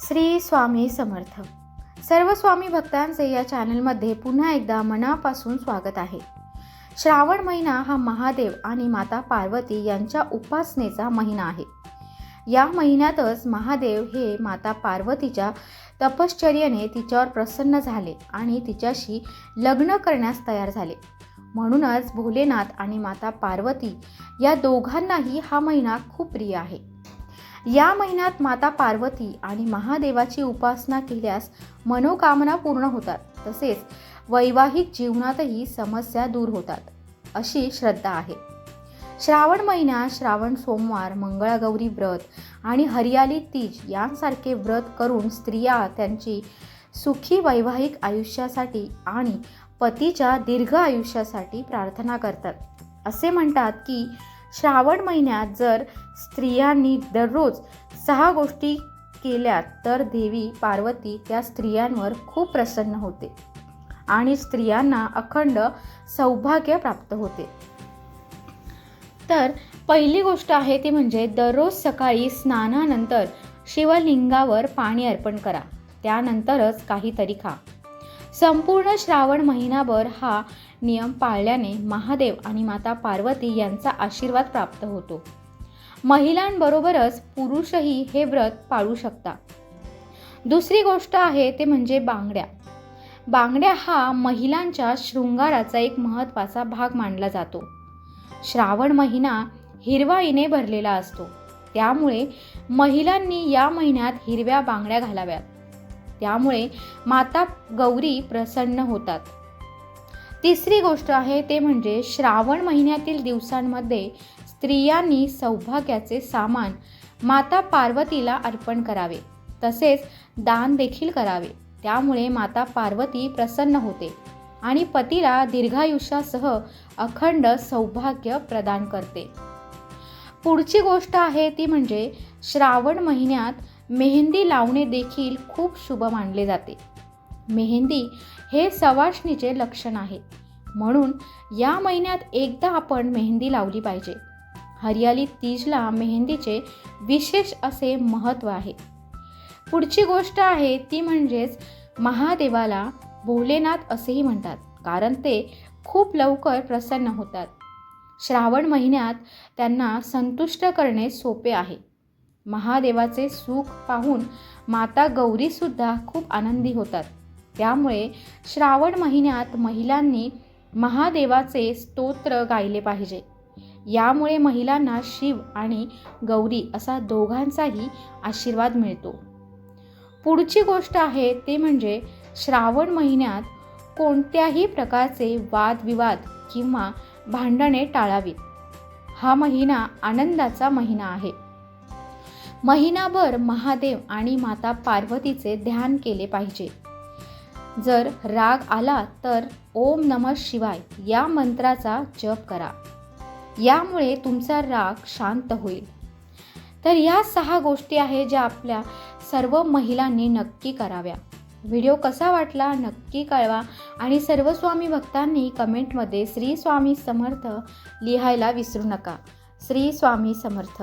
श्री स्वामी समर्थ. सर्व स्वामी भक्तांचे या चॅनलमध्ये पुन्हा एकदा मनापासून स्वागत आहे. श्रावण महिना हा महादेव आणि माता पार्वती यांच्या उपासनेचा महिना आहे. या महिन्यातच महादेव हे माता पार्वतीच्या तपश्चर्याने तिच्यावर प्रसन्न झाले आणि तिच्याशी लग्न करण्यास तयार झाले. म्हणूनच भोलेनाथ आणि माता पार्वती या दोघांनाही हा महिना खूप प्रिय आहे. या महिन्यात माता पार्वती आणि महादेवाची उपासना केल्यास मनोकामना पूर्ण होतात. तसेच वैवाहिक जीवनातही समस्या दूर होतात अशी श्रद्धा आहे. श्रावण महिन्यात श्रावण सोमवार मंगळागौरी व्रत आणि हरियाली तीज यांसारखे व्रत करून स्त्रिया त्यांची सुखी वैवाहिक आयुष्यासाठी आणि पतीच्या दीर्घ आयुष्यासाठी प्रार्थना करतात. असे म्हणतात की श्रावण महिन्यात जर स्त्रियांनी दररोज सहा गोष्टी केल्या तर देवी पार्वती त्या स्त्रियांवर खूप प्रसन्न होते आणि स्त्रियांना अखंड सौभाग्य प्राप्त होते. तर पहिली गोष्ट आहे ती म्हणजे दररोज सकाळी स्नानानंतर शिवलिंगावर पाणी अर्पण करा. त्यानंतरच काहीतरी खा. संपूर्ण श्रावण महिनाभर हा नियम पाळल्याने महादेव आणि माता पार्वती यांचा आशीर्वाद प्राप्त होतो. महिलांबरोबरच पुरुषही हे व्रत पाळू शकता दुसरी गोष्ट आहे ते म्हणजे बांगड्या. बांगड्या हा महिलांच्या शृंगाराचा एक महत्त्वाचा भाग मानला जातो. श्रावण महिना हिरवाईने भरलेला असतो. त्यामुळे महिलांनी या महिन्यात हिरव्या बांगड्या घालाव्यात. त्यामुळे माता गौरी प्रसन्न होतात. तिसरी गोष्ट आहे ते म्हणजे श्रावण महिन्यातील दिवसांमध्ये स्त्रियांनी सौभाग्याचे सामान माता पार्वतीला अर्पण करावे. तसेच दान देखील करावे. त्यामुळे माता पार्वती प्रसन्न होते आणि पतीला दीर्घायुष्यासह अखंड सौभाग्य प्रदान करते. पुढची गोष्ट आहे ती म्हणजे श्रावण महिन्यात मेहंदी लावणे देखील खूप शुभ मानले जाते. मेहंदी हे सवाष्णीचे लक्षण आहे. म्हणून या महिन्यात एकदा आपण मेहंदी लावली पाहिजे. हरियाली तीजला मेहंदीचे विशेष असे महत्त्व आहे. पुढची गोष्ट आहे ती म्हणजेच महादेवाला भोलेनाथ असेही म्हणतात कारण ते खूप लवकर प्रसन्न होतात. श्रावण महिन्यात त्यांना संतुष्ट करणे सोपे आहे. महादेवाचे सुख पाहून माता गौरीसुद्धा खूप आनंदी होतात. त्यामुळे श्रावण महिन्यात महिलांनी महादेवाचे स्तोत्र गायले पाहिजे. यामुळे महिलांना शिव आणि गौरी असा दोघांचाही आशीर्वाद मिळतो. पुढची गोष्ट आहे ते म्हणजे श्रावण महिन्यात कोणत्याही प्रकारचे वादविवाद किंवा भांडणे टाळावीत. हा महिना आनंदाचा महिना आहे. महिनाभर महादेव आणि माता पार्वतीचे ध्यान केले पाहिजे. जर राग आला तर ओम नम शिवाय या मंत्राचा जप करा. यामुळे तुमचा राग शांत होईल. तर या सहा गोष्टी आहेत ज्या आपल्या सर्व महिलांनी नक्की कराव्या. व्हिडिओ कसा वाटला नक्की कळवा आणि सर्व स्वामी भक्तांनी कमेंटमध्ये श्री स्वामी समर्थ लिहायला विसरू नका. श्री स्वामी समर्थ.